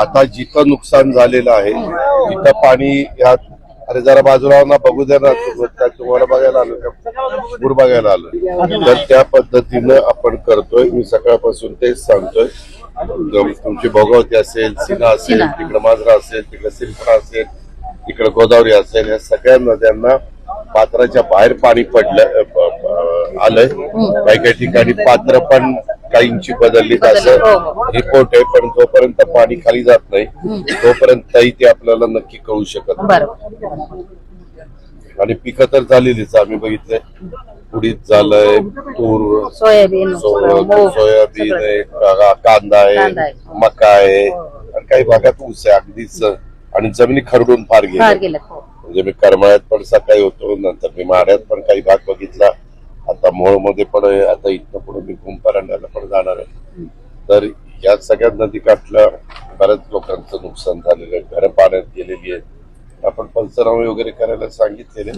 आता जिथं नुकसान झालेलं आहे तिथं पाणी यात अरे जरा बाजूला ना बघू द्या ना तुम्हाला बघायला आलो का? पूर बघायला आलो. तर त्या पद्धतीनं आपण करतोय. मी सकाळपासून तेच सांगतोय. तुमची भोगावती असेल सिना असेल. तिकडे मांजरा असेल तिकडे सिरपुरा असेल तिकडे गोदावरी असेल या सगळ्या नद्यांना पात्राच्या बाहेर पाणी पडलं आलंय. काही काही ठिकाणी पात्र पण काही इंची बदललीत असं बदलली, हो, हो. रिपोर्ट आहे पण जोपर्यंत पाणी खाली जात नाही तोपर्यंतही ते आपल्याला नक्की कळू शकत नाही. आणि पिकं तर झालेलीच आम्ही बघितलंय उडीद झालंय तूर सोयाबीन सोयाबीन. आहे कांदा आहे. मका आहे आणि काही भागात ऊस आहे अगदीच आणि जमिनी खरडून फार गेल्या गेलं हो. म्हणजे मी करमाळ्यात पण सकाळी होतो नंतर मी माड्यात पण काही भाग बघितला आता मोहोळमध्ये पण आता इथनं पुढे मी आहे तर या सगळ्या नदी काठल्या बऱ्याच लोकांचं नुकसान झालेलं आहे. घरं पाण्यात गेलेली आहेत. आपण पंचनामे वगैरे करायला सांगितलेले